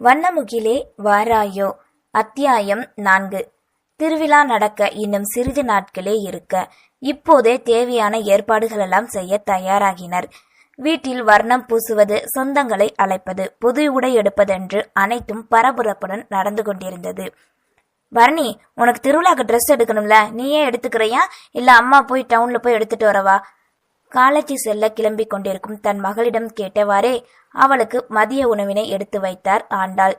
வண்ணமுகிலே வாராயோ. அத்தியாயம் நான்கு. திருவிழா நடக்க இன்னும் சிறிது நாட்களே இருக்க. இப்போதே தேவையான ஏற்பாடுகளெல்லாம் செய்ய தயாராகினர். வீட்டில் வர்ணம் பூசுவது சொந்தங்களை அழைப்பது புது உடை எடுப்பதென்று அனைத்தும் பரபரப்புடன் நடந்து கொண்டிருந்தது. பரணி உனக்கு திருவிழாக்கு ட்ரெஸ் எடுக்கணும்ல? நீயே எடுத்துக்கிறியா? இல்ல அம்மா போய் டவுன்ல போய் எடுத்துட்டு வரவா? காலேஜ் செல்ல கிளம்பி கொண்டிருக்கும் தன் மகளிடம் கேட்டவாறே அவளுக்கு மதிய உணவினை எடுத்து வைத்தார் ஆண்டாள்.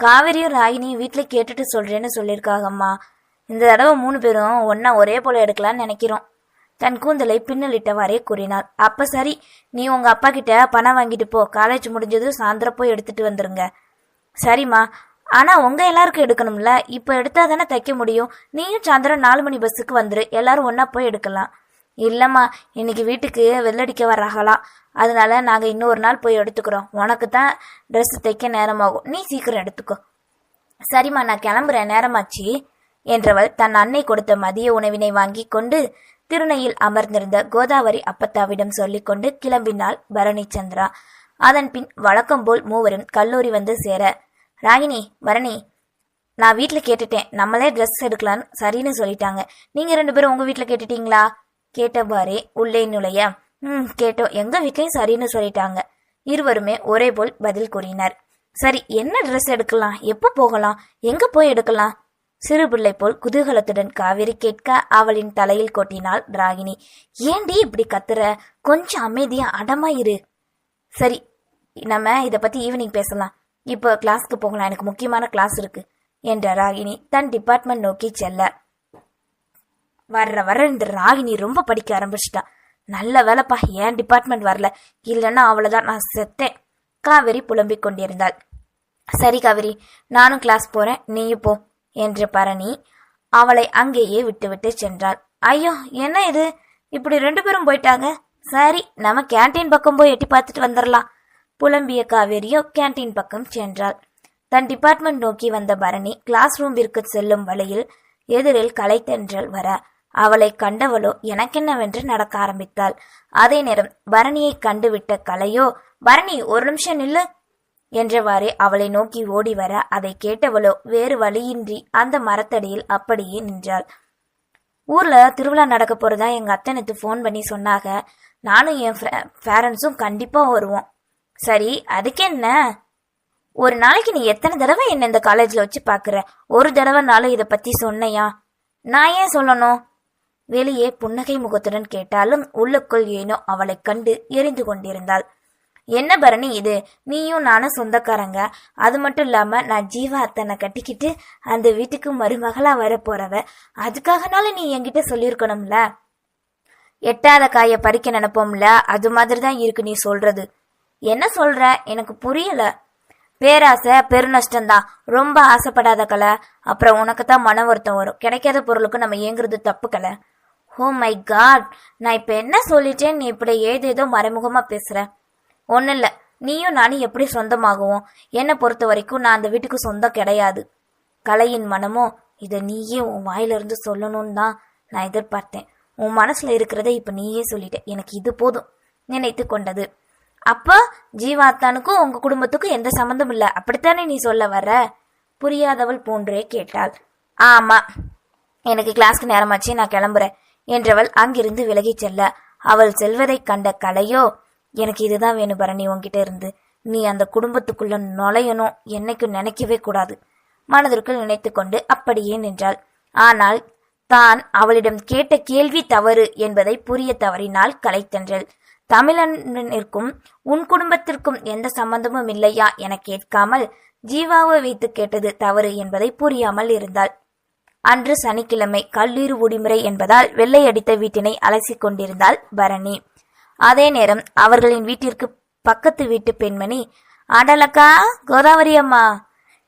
காவிரியும் ராகினி வீட்டில் கேட்டுட்டு சொல்றேன்னு சொல்லியிருக்காங்கம்மா இந்த தடவை மூணு பேரும் ஒன்னா ஒரே போல எடுக்கலாம்னு நினைக்கிறோம். தன் கூந்தலை பின்னலிட்டவாறே கூறினாள். அப்ப சரி நீ உங்க அப்பா கிட்ட பணம் வாங்கிட்டு போ. காலேஜ் முடிஞ்சதும் சாயந்தரம் போய் எடுத்துட்டு வந்துருங்க. சரிம்மா. ஆனா உங்க எல்லாருக்கும் எடுக்கணும்ல. இப்ப எடுத்தா தானே தைக்க முடியும். நீயும் சாயந்தரம் நாலு மணி பஸ்ஸுக்கு வந்துரு. எல்லாரும் ஒன்னா போய் எடுக்கலாம். இல்லைம்மா இன்னைக்கு வீட்டுக்கு வெள்ளடிக்க வர்றாங்களாம் அதனால நாங்கள் இன்னொரு நாள் போய் எடுத்துக்கிறோம். உனக்கு தான் ட்ரெஸ் தைக்க நேரமாகும். நீ சீக்கிரம் எடுத்துக்கோ. சரிம்மா நான் கிளம்புறேன். நேரமாச்சு என்றவள் தன் அன்னை கொடுத்த மதிய உணவினை வாங்கி கொண்டு திருநையில் அமர்ந்திருந்த கோதாவரி அப்பத்தாவிடம் சொல்லிக்கொண்டு கிளம்பினாள் பரணி சந்திரா. அதன் பின் வழக்கம் போல் மூவரும் கல்லூரி வந்து சேர ராகினி பரணி நான் வீட்டில் கேட்டுட்டேன். நம்மளே ட்ரெஸ் எடுக்கலான்னு சரின்னு சொல்லிட்டாங்க. நீங்கள் ரெண்டு பேரும் உங்கள் வீட்டில் கேட்டுட்டீங்களா? கேட்டவாறே உள்ளே நுழைய? ம் கேட்டோம். எங்க வீட்லயும் சரின்னு சொல்லிட்டாங்க. இருவருமே ஒரே போல் பதில் கூறினர். சரி என்ன ட்ரெஸ் எடுக்கலாம்? எப்போ போகலாம்? எங்க போய் எடுக்கலாம்? சிறு பிள்ளை போல் குதூகலத்துடன் காவேரி கேட்க அவளின் தலையில் கொட்டினாள் ராகினி. ஏண்டி இப்படி கத்துற? கொஞ்சம் அமைதியா அடமா இரு. சரி நம்ம இதை பத்தி ஈவினிங் பேசலாம். இப்போ கிளாஸ்க்கு போகலாம். எனக்கு முக்கியமான கிளாஸ் இருக்கு. என்ற ராகினி. தன் டிபார்ட்மெண்ட் நோக்கி செல்ல. வர்ற வர இந்த ராகினி ரொம்ப படிக்க ஆரம்பிச்சிட்டா. நல்ல வேலைப்பா ஏன் டிபார்ட்மெண்ட் வரல? இல்லைன்னா அவ்வளோதான் நான் செத்தேன். காவேரி புலம்பிக் கொண்டிருந்தாள். சரி காவேரி நானும் கிளாஸ் போறேன். நீயும் போ என்று பரணி அவளை அங்கேயே விட்டுவிட்டு சென்றாள். ஐயோ என்ன இது? இப்படி ரெண்டு பேரும் போயிட்டாங்க? சரி நம்ம கேண்டீன் பக்கம் போய் எட்டி பார்த்துட்டு வந்துடலாம் புலம்பிய காவேரியோ கேண்டீன் பக்கம் சென்றாள். தன் டிபார்ட்மெண்ட் நோக்கி வந்த பரணி கிளாஸ் ரூமிற்கு செல்லும் வழியில் எதிரில் கலைத்தென்றல் வர அவளை கண்டவளோ எனக்கென்னவென்று நடக்க ஆரம்பித்தாள். அதே நேரம் பரணியை கண்டுவிட்ட கலையோ பரணி ஒரு நிமிஷம் நில்லு! என்றவாறே அவளை நோக்கி ஓடி வர அதை கேட்டவளோ வேறு வழியின்றி அந்த மரத்தடியில் அப்படியே நின்றாள். ஊர்ல திருவிழா நடக்க போறதா எங்க அத்தனுக்கு ஃபோன் பண்ணி சொன்னாங்க நானும் என் பேரண்ட்ஸும் கண்டிப்பா வருவோம். சரி அதுக்கு என்ன? ஒரு நாளைக்கு நீ எத்தனை தடவை என்ன இந்த காலேஜ்ல வச்சு பாக்குற ஒரு தடவைனாலும் இத பத்தி சொன்னையா? நான் ஏன் சொல்லணும்? வெளியே புன்னகை முகத்துடன் கேட்டாலும் உள்ளுக்குள் ஏனோ அவளைக் கண்டு எரிந்து கொண்டிருந்தாள். என்ன பரணி இது? நீயும் நானும் சொந்தக்காரங்க. அது மட்டும் இல்லாம நான் ஜீவா அத்தனை கட்டிக்கிட்டு அந்த வீட்டுக்கு மருமகளா வர போறவ அதுக்காகனால நீ என்கிட்ட சொல்லியிருக்கணும்ல? எட்டாத காய பறிக்க நினைப்போம்ல. அது மாதிரி தான் இருக்கு நீ சொல்றது. என்ன சொல்ற? எனக்கு புரியல. பேராசை பெருநஷ்டம்தான். ரொம்ப ஆசைப்படாத கலை. அப்புறம் உனக்கு தான் மன வருத்தம் வரும். கிடைக்காத பொருளுக்கு நம்ம ஏங்குறது தப்பு கலை. ஓ மை காட் நான் இப்போ என்ன சொல்லிட்டேன்? நீ இப்படி ஏதேதோ மறைமுகமாக பேசுகிற ஒன்றும் இல்லை. நீயும் நானும் எப்படி சொந்தமாகுவோம்? என்னை பொறுத்த வரைக்கும் நான் அந்த வீட்டுக்கு சொந்தம் கிடையாது. கலையின் மனமோ இதை நீயே உன் வாயிலிருந்து சொல்லணும்னு தான் நான் எதிர்பார்த்தேன். உன் மனசில் இருக்கிறத இப்போ நீயே சொல்லிட்ட. எனக்கு இது போதும். நினைத்து கொண்டது. அப்போ ஜீவாத்தானுக்கும் உங்க குடும்பத்துக்கும் எந்த சம்மந்தம் இல்லை. அப்படித்தானே நீ சொல்ல வர்ற? புரியாதவள் போன்றே கேட்டாள். ஆமா. எனக்கு கிளாஸ்க்கு நேரமாச்சு. நான் கிளம்புறேன். என்றவள் அங்கிருந்து விலகிச் செல்ல. அவள் செல்வதைக் கண்ட கலையோ எனக்கு இதுதான் வேணும் பரணி உன்கிட்ட இருந்து. நீ அந்த குடும்பத்துக்குள்ள நுழையணும். என்னைக்கும் நினைக்கவே கூடாது. மனதிற்குள் நினைத்து கொண்டு அப்படியே நின்றாள். ஆனால் தான் அவளிடம் கேட்ட கேள்வி தவறு என்பதை புரிய தவறினால் கலைத்தன்றல் தமிழனிற்கும் உன் குடும்பத்திற்கும் எந்த சம்பந்தமும் இல்லையா? என கேட்காமல் ஜீவாவை வைத்து கேட்டது தவறு என்பதை புரியாமல் இருந்தாள். அன்று சனிக்கிழமை கல்லூரி விடுமுறை என்பதால் வெள்ளை அடித்த வீட்டினை அலசி கொண்டிருந்தாள் பரணி. அதே நேரம் அவர்களின் வீட்டிற்கு பக்கத்து வீட்டு பெண்மணி ஆண்டலக்கா கோதாவரி அம்மா.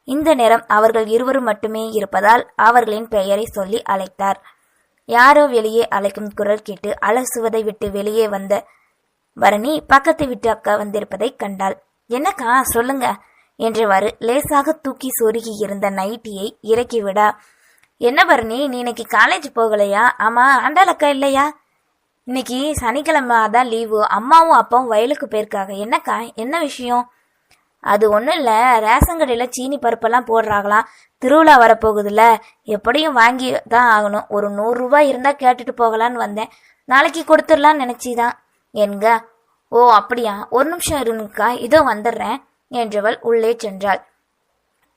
இந்த நேரம் அவர்கள் இருவரும் மட்டுமே இருப்பதால் அவர்களின் பெயரை சொல்லி அழைத்தார். யாரோ வெளியே அழைக்கும் குரல் கேட்டு அலசுவதை விட்டு வெளியே வந்த பரணி பக்கத்து வீட்டு அக்கா வந்திருப்பதை கண்டாள். என்னக்கா சொல்லுங்க. என்றவாறு லேசாக தூக்கி சொருகி இருந்த நைட்டியை இறக்கிவிட. என்ன பரணி நீ இன்னைக்கு காலேஜ் போகலையா? ஆமா ஆண்டாள் அக்கா இல்லையா? இன்னைக்கு சனிக்கிழமை தான் லீவு அம்மாவும் அப்பாவும் வயலுக்கு போயிருக்காங்க. என்னக்கா என்ன விஷயம்? அது ஒன்றும் இல்லை ரேஷன் கடையில் சீனி பருப்பெல்லாம் போடுறாங்களாம். திருவிழா வரப்போகுதுல்ல எப்படியும் வாங்கி தான் ஆகணும். ஒரு நூறுரூவா இருந்தால் கேட்டுட்டு போகலான்னு வந்தேன். நாளைக்கு கொடுத்துடலான்னு நினச்சிதான். என்க ஓ அப்படியா? ஒரு நிமிஷம் இருங்கக்கா இதோ வந்துடுறேன் என்றவள் உள்ளே சென்றாள்.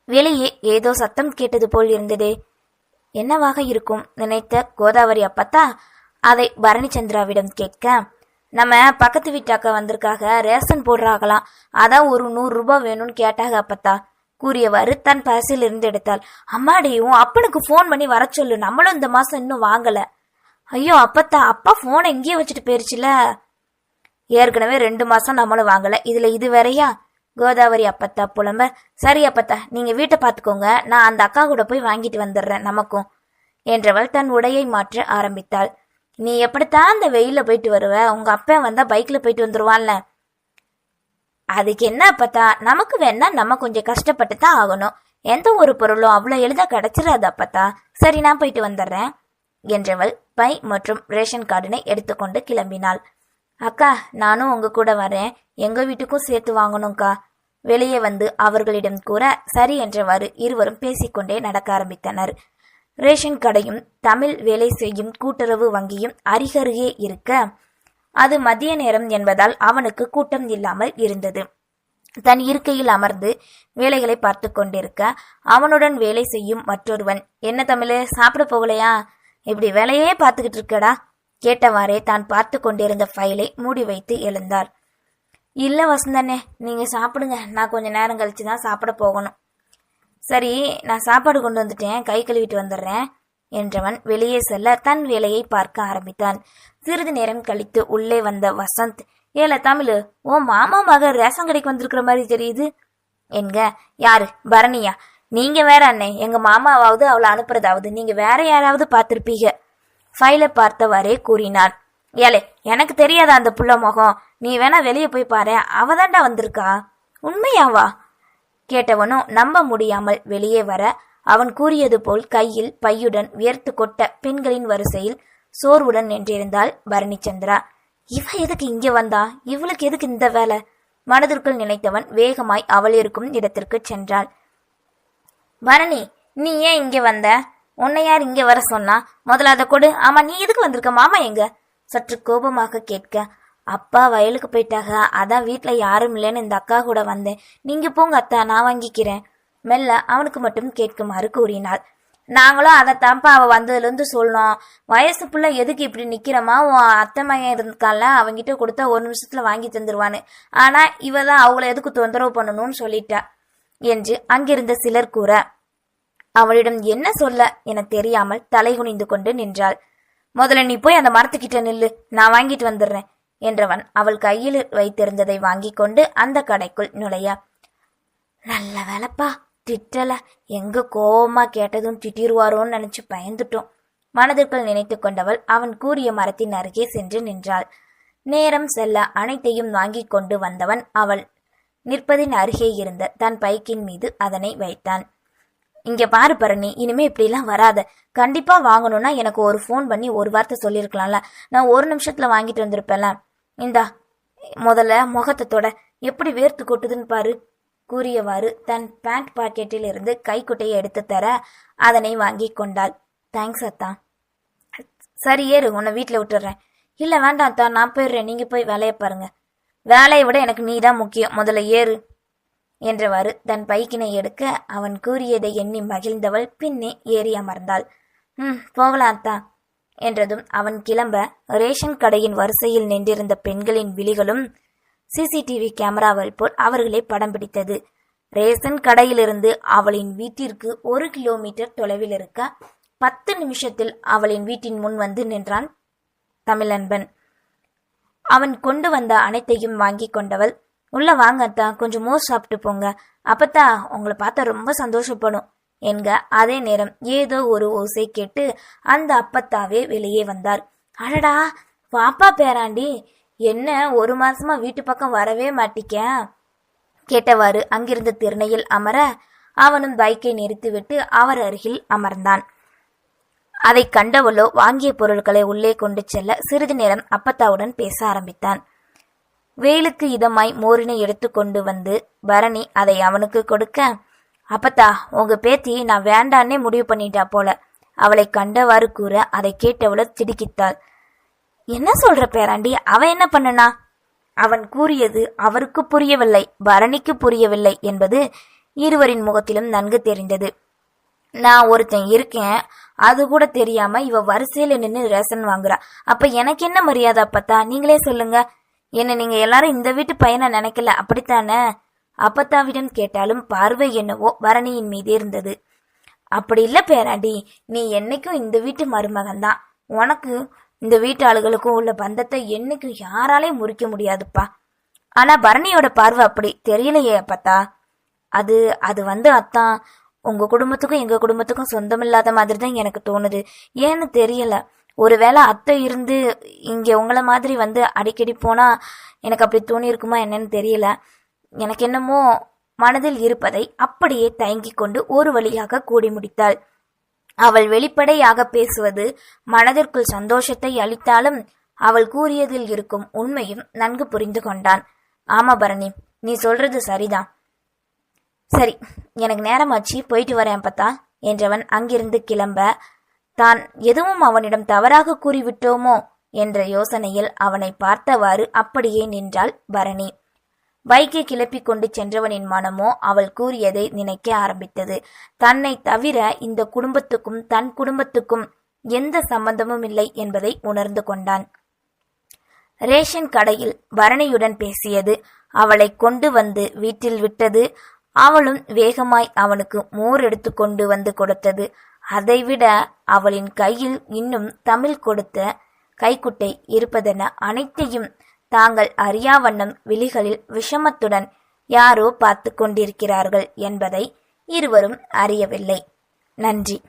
வெளியே ஏதோ சத்தம் கேட்டது போல் இருந்ததே. என்னவாக இருக்கும் நினைத்த கோதாவரி அப்பத்தா? அதை பரணிச்சந்திராவிடம் கேட்க நம்ம பக்கத்து வீட்டாக்க வந்திருக்காக ரேஷன் போடுறாங்களாம். அதான் ஒரு நூறு ரூபாய் வேணும்னு கேட்டாங்க அப்பத்தா. கூறியவாறு தன் பரிசில் இருந்து எடுத்தாள் அம்மாடியும் அப்பனுக்கு ஃபோன் பண்ணி வர சொல்லு. நம்மளும் இந்த மாசம் இன்னும் வாங்கல. ஐயோ அப்பத்தா அப்பா போனை எங்கேயே வச்சுட்டு போயிருச்சுல. ஏற்கனவே ரெண்டு மாசம் நம்மளும் வாங்கல. இதுல இது வரையா கோதாவரி அப்பத்தா புலம்ப சரி அப்பத்தா நீங்க வீட்டை பார்த்துக்கோங்க. நான் அந்த அக்கா கூட போய் வாங்கிட்டு வந்துடுறேன் நமக்கும். என்றவள் தன் உடையை மாற்ற ஆரம்பித்தாள். நீ எப்படித்தான் அந்த வெயில போயிட்டு வருவ? உங்க அப்பா வந்தா பைக்ல போயிட்டு வந்துருவான்ல. அதுக்கு என்ன அப்பத்தா? நமக்கு வேணா நம்ம கொஞ்சம் கஷ்டப்பட்டு தான் ஆகணும். எந்த ஒரு பொருளும் அவ்வளோ எளிதாக கிடைச்சிடாது அப்பத்தா. சரி நான் போயிட்டு வந்துடுறேன். என்றவள் பை மற்றும் ரேஷன் கார்டினை எடுத்துக்கொண்டு கிளம்பினாள். அக்கா நானும் உங்க கூட வரேன். எங்க வீட்டுக்கும் சேர்த்து வாங்கணும்க்கா. வெளியே வந்து அவர்களிடம் கூற சரி என்றவாறு இருவரும் பேசிக்கொண்டே நடக்க ஆரம்பித்தனர். ரேஷன் கடையும் தமிழ் வேலை செய்யும் கூட்டுறவு வங்கியும் அருகருகே இருக்க அது மதிய நேரம் என்பதால் அவனுக்கு கூட்டம் இல்லாமல் இருந்தது. தன் இருக்கையில் அமர்ந்து வேலைகளை பார்த்து கொண்டிருக்க அவனுடன் வேலை செய்யும் மற்றொருவன் என்ன தமிழ் சாப்பிட போகலையா? இப்படி வேலையே பார்த்துக்கிட்டு இருக்கடா? கேட்டவாறே தான் பார்த்து கொண்டிருந்த ஃபைலை மூடி வைத்து எழுந்தார். இல்ல வசந்தண்ணே நீங்க சாப்பிடுங்க. நான் கொஞ்ச நேரம் கழிச்சு தான் சாப்பிட போகணும். சரி நான் சாப்பாடு கொண்டு வந்துட்டேன். கை கழுவிட்டு வந்துடுறேன் என்றவன் வெளியே செல்ல தன் வேலையை பார்க்க ஆரம்பித்தான். சிறிது நேரம் கழித்து உள்ளே வந்த வசந்த் ஏல தமிழ் ஓ மாமா மக ரேஷன் கடைக்கு வந்திருக்கிற மாதிரி தெரியுது. என்க யாரு? பரணியா? நீங்க வேற அண்ணே. எங்க மாமாவாவது அவளை அனுப்புறதாவது. நீங்க வேற யாராவது பார்த்திருப்பீங்க. ஃபைலை பார்த்தவாறே கூறினான். ஏலே எனக்கு தெரியாத அந்த புள்ள முகம்? நீ வேணா வெளியே போய் பாரு அவதாண்டா வந்திருக்கா. உண்மையாவா? கேட்டவனும் நம்ப முடியாமல் வெளியே வர அவன் கூறியது போல் கையில் பையுடன் வியர்த்து கொட்ட பெண்களின் வரிசையில் சோர்வுடன் நின்றிருந்தாள் பரணிச்சந்திரா. இவ எதுக்கு இங்க வந்தா? இவளுக்கு எதுக்கு இந்த வேலை? மனதிற்குள் நினைத்தவன் வேகமாய் அவள் இருக்கும் இடத்திற்கு சென்றாள். பரணி நீ ஏன் இங்க வந்த? உன்னை யார் இங்க வர சொன்னா? முதல்ல அதை கொடு. ஆமா நீ எதுக்கு வந்திருக்க? மாமா எங்க? சற்று கோபமாக கேட்க அப்பா வயலுக்கு போயிட்டாக அதான் வீட்ல யாரும் இல்லைன்னு இந்த அக்கா கூட வந்தேன். நீங்க போங்க அத்தா நான் வாங்கிக்கிறேன். மெல்ல அவனுக்கு மட்டும் கேட்குமாறு கூறினாள். நாங்களும் அதைத்தான்ப்பா அவ வந்ததுலேருந்து சொல்லணும் வயசு புள்ள எதுக்கு இப்படி நிக்கிறமா? உன் அத்தை மகன் இருக்கான்ல அவங்கிட்ட கொடுத்தா ஒரு நிமிஷத்துல வாங்கி தந்துருவான்னு. ஆனா இவ தான் அவங்கள எதுக்கு தொந்தரவு பண்ணணும்னு சொல்லிட்டா. என்று அங்கிருந்த சிலர் கூற அவளிடம் என்ன சொல்ல? என தெரியாமல் தலை குனிந்து கொண்டு நின்றாள். முதல்ல நீ போய் அந்த மரத்துக்கிட்ட நில்லு. நான் வாங்கிட்டு வந்துடுறேன் என்றவன் அவள் கையில் வைத்திருந்ததை வாங்கி கொண்டு அந்த கடைக்குள் நுழைய. நல்ல வேலைப்பா திட்டல. எங்க கோபமா கேட்டதும் திட்டிருவாரோன்னு நினைச்சு பயந்துட்டோம். மனதிற்குள் நினைத்து கொண்டவள் அவன் கூறிய மரத்தின் அருகே சென்று நின்றாள். நேரம் செல்ல அனைத்தையும் வாங்கி கொண்டு வந்தவன் அவள். நிற்பதின் அருகே இருந்த தன் பைக்கின் மீது அதனை வைத்தான். இங்க பாரு பரணி இனிமே இப்படிலாம் வராத. கண்டிப்பா வாங்கணும்னா எனக்கு ஒரு ஃபோன் பண்ணி ஒரு வார்த்தை சொல்லியிருக்கலாம்ல. நான் ஒரு நிமிஷத்துல வாங்கிட்டு வந்திருப்பேன்ல. இந்தா முதல்ல முகத்தை தொட. எப்படி வேர்த்து கொட்டுதுன்னு பாரு. கூறியவாறு தன் பேண்ட் பாக்கெட்டில் இருந்து கைக்குட்டையை எடுத்து தர அதனை வாங்கி கொண்டாள். தேங்க்ஸ் அத்தா. சரி ஏறு உன்னை வீட்டில் விட்டுறேன். இல்லை வேண்டாம் அத்தா நான் போயிடுறேன். நீங்கள் போய் வேலையை பாருங்க. வேலையை விட எனக்கு நீ தான் முக்கியம். முதல்ல ஏறு. என்றவாறு தன் பைக்கினை எடுக்க அவன் கூறியதை எண்ணி மகிழ்ந்தவள் பின்னே ஏறி அமர்ந்தாள். ம் போகலாம் அத்தா என்றதும் அவன் கிளம்ப ரேஷன் கடையின் வரிசையில் நின்றிருந்த பெண்களின் விழிகளும் சிசிடிவி கேமராவை போல் அவர்களை படம் பிடித்தது. ரேஷன் கடையிலிருந்து அவளின் வீட்டிற்கு ஒரு கிலோமீட்டர் தொலைவில் இருக்க பத்து நிமிஷத்தில் அவளின் வீட்டின் முன் வந்து நின்றான் தமிழன்பன். அவன் கொண்டு வந்த அனைத்தையும் வாங்கி கொண்டவள் உள்ள வாங்க அத்தா கொஞ்சம் மோர் சாப்பிட்டு போங்க. அப்பத்தா உங்களை பார்த்தா ரொம்ப சந்தோஷப்படும். என்க அதே நேரம் ஏதோ ஒரு ஓசை கேட்டு அந்த அப்பத்தாவே வெளியே வந்தார். அடடா பாப்பா பேராண்டி என்ன ஒரு மாசமா வீட்டு பக்கம் வரவே மாட்டிக்க? கேட்டவாறு அங்கிருந்த திருநையில் அமர அவனும் பைக்கை நிறுத்திவிட்டு அவர் அருகில் அமர்ந்தான். அதை கண்டவளோ வாங்கிய பொருட்களை உள்ளே கொண்டு செல்ல சிறிது நேரம் அப்பத்தாவுடன் பேச ஆரம்பித்தான். வேலுக்கு இதமாய் மோரினை எடுத்துக்கொண்டு வந்து பரணி அதை அவனுக்கு கொடுக்க. அப்பத்தா உங்க பேத்தி நான் வேண்டான்னே முடிவு பண்ணிட்டா போல. அவளை கண்டவாறு கூற அதை கேட்டவள திடுக்கித்தாள். என்ன சொல்ற பேராண்டி? அவ என்ன பண்ணனா? அவன் கூறியது அவருக்கு புரியவில்லை பரணிக்கு புரியவில்லை என்பது இருவரின் முகத்திலும் நன்கு தெரிந்தது. நான் ஒருத்தன் இருக்கேன் அது கூட தெரியாம இவ வரிசையில நின்னு ரேஷன் வாங்குறா. அப்ப எனக்கு என்ன மரியாதை அப்பத்தா? நீங்களே சொல்லுங்க. என்ன நீங்க எல்லாரும் இந்த வீட்டு பையனை நினைக்கல அப்படித்தானே? அப்பத்தாவிடம் கேட்டாலும் பார்வை என்னவோ பரணியின் மீது இருந்தது. அப்படி இல்ல பேராண்டி நீ என்னைக்கும் இந்த வீட்டு மருமகன் தான் உனக்கு இந்த வீட்டு ஆளுகளுக்கும் உள்ள பந்தத்தை என்னைக்கும் யாராலையும் முறிக்க முடியாதுப்பா. ஆனா பரணியோட பார்வை அப்படி தெரியலையே அப்பத்தா. அது அது வந்து அத்தான். உங்க குடும்பத்துக்கும் எங்க குடும்பத்துக்கும் சொந்தமில்லாத மாதிரி தான் எனக்கு தோணுது. ஏன்னு தெரியல. ஒருவேளை அத்தை இருந்து இங்கே உங்களை மாதிரி வந்து அடிக்கடி போனால் எனக்கு அப்படி தோணி இருக்குமா என்னன்னு தெரியல. எனக்கு என்னமோ மனதில் இருப்பதை அப்படியே தயங்கிக் கொண்டு ஒரு வழியாக கூடி முடித்தாள். அவள் வெளிப்படையாக பேசுவது மனதிற்குள் சந்தோஷத்தை அளித்தாலும் அவள் கூறியதில் இருக்கும் உண்மையும் நன்கு புரிந்து கொண்டான். ஆமா பரணி நீ சொல்றது சரிதான். சரி எனக்கு நேரமாச்சு போயிட்டு வரேன் பார்த்தா என்றவன் அங்கிருந்து கிளம்ப தான் எதுவும் அவனிடம் தவறாக கூறிவிட்டோமோ? என்ற யோசனையில் அவனை பார்த்தவாறு அப்படியே நின்றாள் பரணி. பைக்கை கிளப்பிக் கொண்டு சென்றவனின் மனமோ அவள் கூறியதை நினைக்க ஆரம்பித்தது. தன்னை தவிர இந்த குடும்பத்துக்கும் தன் குடும்பத்துக்கும் எந்த சம்பந்தமும் இல்லை என்பதை உணர்ந்து கொண்டான். ரேஷன் கடையில் பரணியுடன் பேசியது. அவளை கொண்டு வந்து வீட்டில் விட்டது. அவளும் வேகமாய் அவனுக்கு மோர் எடுத்து கொண்டு வந்து கொடுத்தது. அதைவிட அவளின் கையில் இன்னும் தமிழ் கொடுத்த கைக்குட்டை இருப்பதென அனைத்தையும் தாங்கள் அறியாவண்ணம் விழிகளில் விஷமத்துடன் யாரோ பார்த்து கொண்டிருக்கிறார்கள் என்பதை இருவரும் அறியவில்லை. நன்றி.